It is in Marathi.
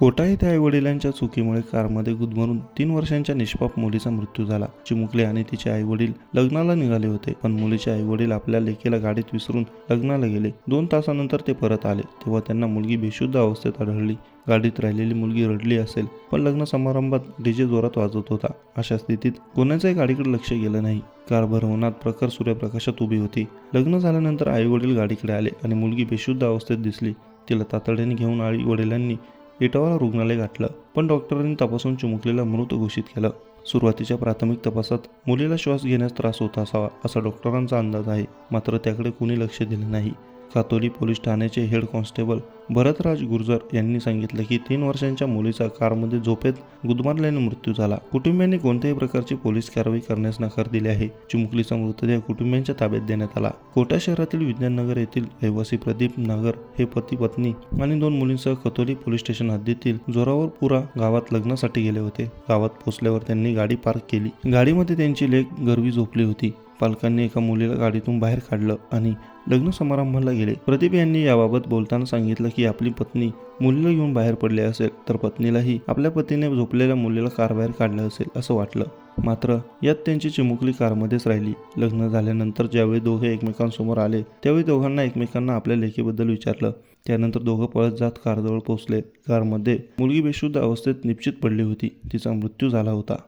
कोटा येथे आई वडिलांच्या चुकीमुळे कारमध्ये गुदमरून तीन वर्षांच्या निष्पाप मुलीचा मृत्यू झाला. चिमुकले आणि तिचे आई वडील लग्नाला निघाले होते पण मुलीचे आई वडील आपल्या लेकीला गाडीत विसरून लग्नाला गेले. दोन तासानंतर ते परत आले. तेव्हा त्यांना मुलगी बेशुद्ध अवस्थेत आढळली. गाडीत राहिलेली मुलगी रडली असेल पण लग्न समारंभात डीजे जोरात वाजत होता. अशा स्थितीत कोणाच्याही गाडीकडे लक्ष गेलं नाही. कार भरवणात प्रखर सूर्यप्रकाशात उभी होती. लग्न झाल्यानंतर आई वडील गाडीकडे आले आणि मुलगी बेशुद्ध अवस्थेत दिसली. तिला तातडीने घेऊन आई वडिलांनी इटावाला रुग्णालय गाठलं पण डॉक्टरांनी तपासून चिमुकलेला मृत घोषित केलं. सुरुवातीच्या प्राथमिक तपासात मुलीला श्वास घेण्यास त्रास होत असावा असा डॉक्टरांचा अंदाज आहे मात्र त्याकडे कोणी लक्ष दिले नाही. कातोली पोलीस ठाण्याचे हेड कॉन्स्टेबल भरतराज गुर्जर यांनी सांगितलं की तीन वर्षांच्या मुलीचा कारमध्ये झोपेत गुदमारल्याने मृत्यू झाला. कुटुंबियांनी कोणत्याही प्रकारची पोलीस कारवाई करण्यास नकार दिले आहे. चिमुकलीचा मृतदेह कुटुंबियांच्या ताब्यात देण्यात आला. कोटा शहरातील विज्ञाननगर येथील रहिवासी प्रदीप नगर हे पती पत्नी आणि दोन मुलींसह कतोली पोलीस स्टेशन हद्दीतील जोरावरपुरा गावात लग्नासाठी गेले होते. गावात पोहोचल्यावर त्यांनी गाडी पार्क केली. गाडीमध्ये त्यांची लेख गरवी झोपली होती. पालकांनी एका मुलीला गाडीतून बाहेर काढलं आणि लग्न समारंभाला गेले. प्रदीप यांनी याबाबत बोलताना सांगितलं की आपली पत्नी मुलीला घेऊन बाहेर पडली असेल तर पत्नीलाही आपल्या पतीने झोपलेल्या मुलीला कार बाहेर काढलं असेल असं वाटलं. मात्र यात त्यांची चिमुकली कारमध्येच राहिली. लग्न झाल्यानंतर ज्यावेळी दोघे एकमेकांसमोर आले त्यावेळी दोघांना एकमेकांना आपल्या लेखीबद्दल विचारलं. त्यानंतर दोघं पळत जात कारजवळ पोहोचले. कारमध्ये मुलगी बेशुद्ध अवस्थेत निश्चित पडली होती. तिचा मृत्यू झाला होता.